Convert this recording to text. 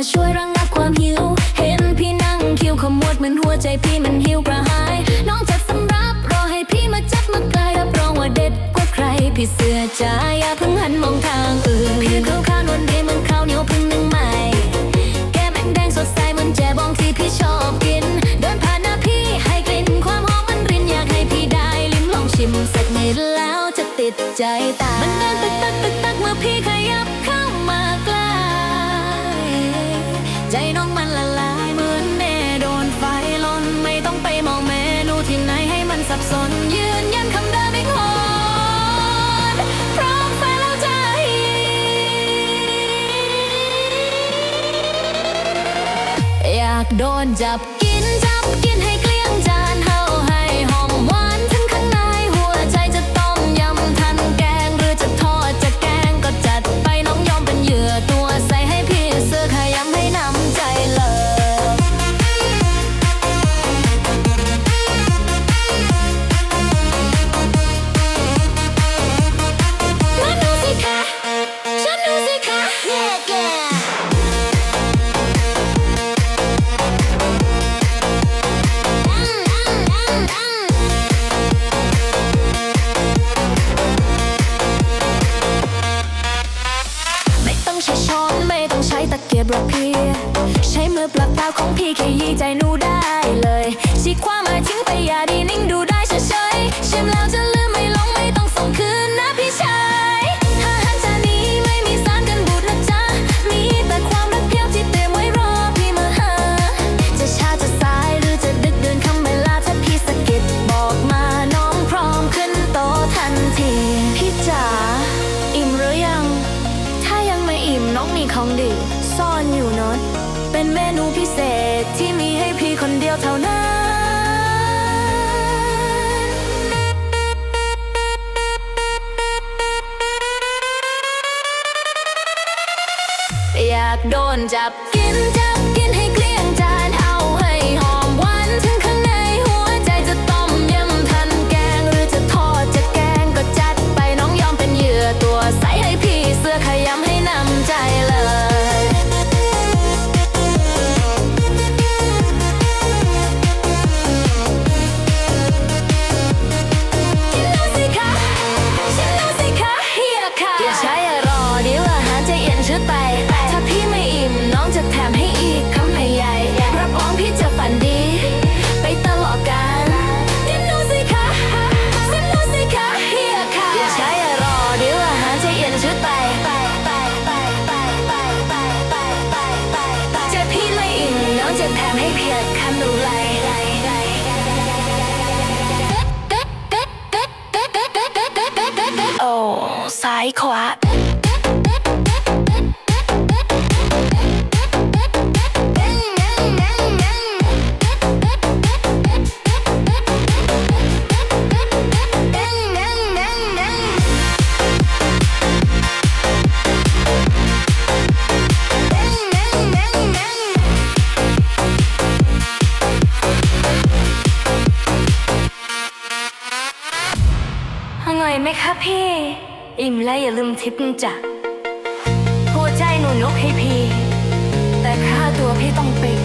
าช่วยระงับความหิว เห็นพี่นั่งคิวขมวดเหมือนหัวใจพี่มันหิวกระหาย น้องจะสำรับรอให้พี่มาจับมาไกลรับรองว่าเด็ดกว่าใคร พี่เสื้อจอย่าเพิ่งหันมองทางอื่นพี่เขาข้าวนวลดีเหมือนข้าวเหนียวพึ่งนึ่งใหม่แก้มแดงสดใสเหมือนแจบองที่พี่ชอบกิน เดินผ่านหน้าพี่ให้กลิ่นความหอมมันรินอยากให้พี่ได้ลิ้มลองชิมสักนิดแล้วจะติดใจตามมันเดินตึกตักตึกตั สับสนยืนยันคำเดิมอีกหนพร้อมไฟแล้วใจ อยากโดนจับกินจับกินให้ ปล่าเปล่าของพี่แค่ยีใจหนูได้เลยชี้ความหมายทิ้งไปอย่าดีนิ่งดูได้เฉยๆชิมแล้วจะลืมไม่ลงไม่ต้องส่งคืนนะพี่ชายอาหารจานนี้ไม่มีสารกันบูดนะจ๊ะ มีแต่ความรักเพียวที่เตรียมไว้รอพี่มาหา จะช้าจะสายหรือจะดึกเดินคำเวลาถ้าพี่สะกิดบอกมาน้องพร้อมขึ้นโตะทันที พี่จ๋าอิ่มหรือยัง ถ้ายังไม่อิ่มน้องมีของดีซ่อนอยู่เนอะ เป็นเมนูพิเศษที่มีให้พี่คนเดียวเท่านั้น อยากโดนจับกินจับ มคะพี่ อิ่มแล้วอย่าลืมทิปจ้ะหัวใจหนูนกให้พี่ แต่ค่าตัวพี่ต้องเป็น